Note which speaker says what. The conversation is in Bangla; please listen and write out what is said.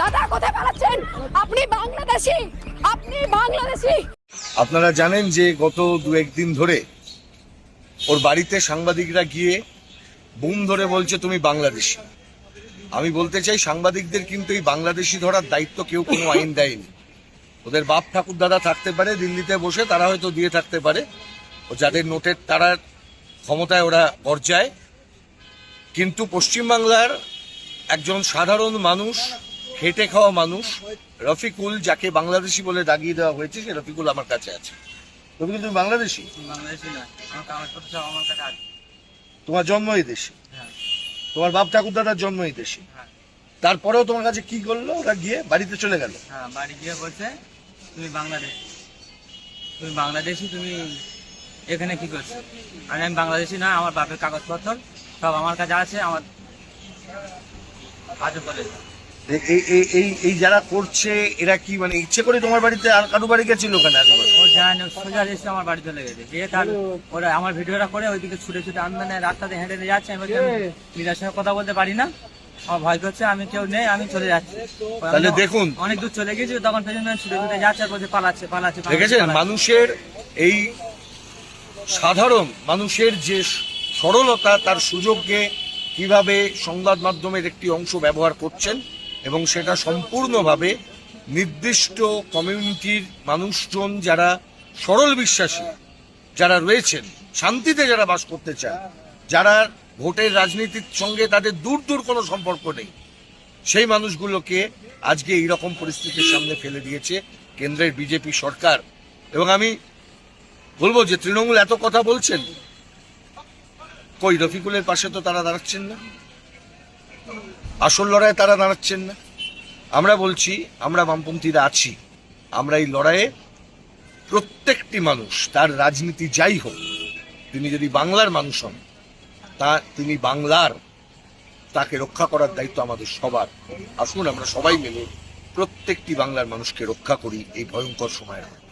Speaker 1: দাদা কোথায় পালাচ্ছেন? আপনি বাংলাদেশি। আপনি বাংলাদেশি।
Speaker 2: আপনারা জানেন যে গত দু একদিন ধরে ওর বাড়িতে সাংবাদিকরা গিয়ে বুম ধরে বলছে, তুমি বাংলাদেশি। আমি বলতে চাই, সাংবাদিকদের কিন্তু এই বাংলাদেশি ধরার দায়িত্ব কেউ কোনো আইন দেয়নি। ওদের বাপ ঠাকুর দাদা থাকতে পারে, দিল্লিতে বসে তারা হয়তো দিয়ে থাকতে পারে। ও যাদের নোটের তারা ক্ষমতায় ওরা পর্যায়ে কিন্তু পশ্চিমবাংলার একজন সাধারণ মানুষ খেটে খাওয়া মানুষ। রফিকুল যাকে বাংলাদেশি বলে দাগিয়ে দেওয়া হয়েছে সে রফিকুল আমার কাছে আছে। রফিকুল তুমি বাংলাদেশি?
Speaker 3: বাংলাদেশি না। কাগজপত্র সব আমার কাছে আছে।
Speaker 2: তোমার জন্ম এই দেশে?
Speaker 3: হ্যাঁ।
Speaker 2: তোমার বাপ ঠাকুর দাদার জন্ম এই দেশে?
Speaker 3: হ্যাঁ।
Speaker 2: তারপরেও তোমার কাছে কি করল? ওরা গিয়ে বাড়িতে চলে গেল।
Speaker 3: হ্যাঁ বাড়ি গিয়ে বলছে তুমি বাংলাদেশ। তুমি বাংলাদেশি তুমি এখানে কি করছ? আমি আমি বাংলাদেশি না আমার বাপের কাগজপত্র সব আমার কাছে আছে আমার আজও বলে
Speaker 2: এই এই এই এই যারা করছে এরা কি মানে ইচ্ছে করে তোমার বাড়িতে আর কারও বাড়ি গেছিল ওখানে
Speaker 3: ও যায় সোজা এসে আমার তার ওরা ভিডিওটা করে ওইদিকে ছুটে ছুটে আমি মানে রাস্তাতে হেঁটে হেঁটে যাচ্ছি। আমি সঙ্গে কথা বলতে পারি না। আমার ভয় করছে আমি কেউ নেই আমি চলে যাচ্ছি।
Speaker 2: তাহলে দেখুন।
Speaker 3: অনেক দূর চলে গেছি তখন পেছনে ছুটে ছুটে যাচ্ছে আর বলছে পালাচ্ছে পালাচ্ছে পালাচ্ছে,
Speaker 2: দেখেছেন?
Speaker 3: পালাচ্ছে।
Speaker 2: মানুষের এই সাধারণ মানুষের যে সরলতা তার সুযোগকে কীভাবে সংবাদ মাধ্যমের একটি অংশ ব্যবহার করছেন এবং সেটা সম্পূর্ণভাবে নির্দিষ্ট কমিউনিটির মানুষজন যারা সরল বিশ্বাসী, যারা রয়েছেন, শান্তিতে যারা বাস করতে চায়, যারা ভোটের রাজনীতির সঙ্গে তাদের দূর দূর কোনো সম্পর্ক নেই, সেই মানুষগুলোকে আজকে এইরকম পরিস্থিতির সামনে ফেলে দিয়েছে কেন্দ্রের বিজেপি সরকার। এবং আমি বলব যে তৃণমূল এত কথা বলছেন, কই রফিকুলের পাশে তো তারা দাঁড়াচ্ছেন না? আসল লড়াইয়ে তারা দাঁড়াচ্ছেন না। আমরা বলছি, আমরা বামপন্থীরা আছি। আমরা এই লড়াইয়ে প্রত্যেকটি মানুষ, তার রাজনীতি যাই হোক, তিনি যদি বাংলার মানুষ হন, তা তিনি বাংলার, তাকে রক্ষা করার দায়িত্ব আমাদের সবার। আসুন আমরা সবাই মিলে প্রত্যেকটি বাংলার মানুষকে রক্ষা করি এই ভয়ঙ্কর সময়ের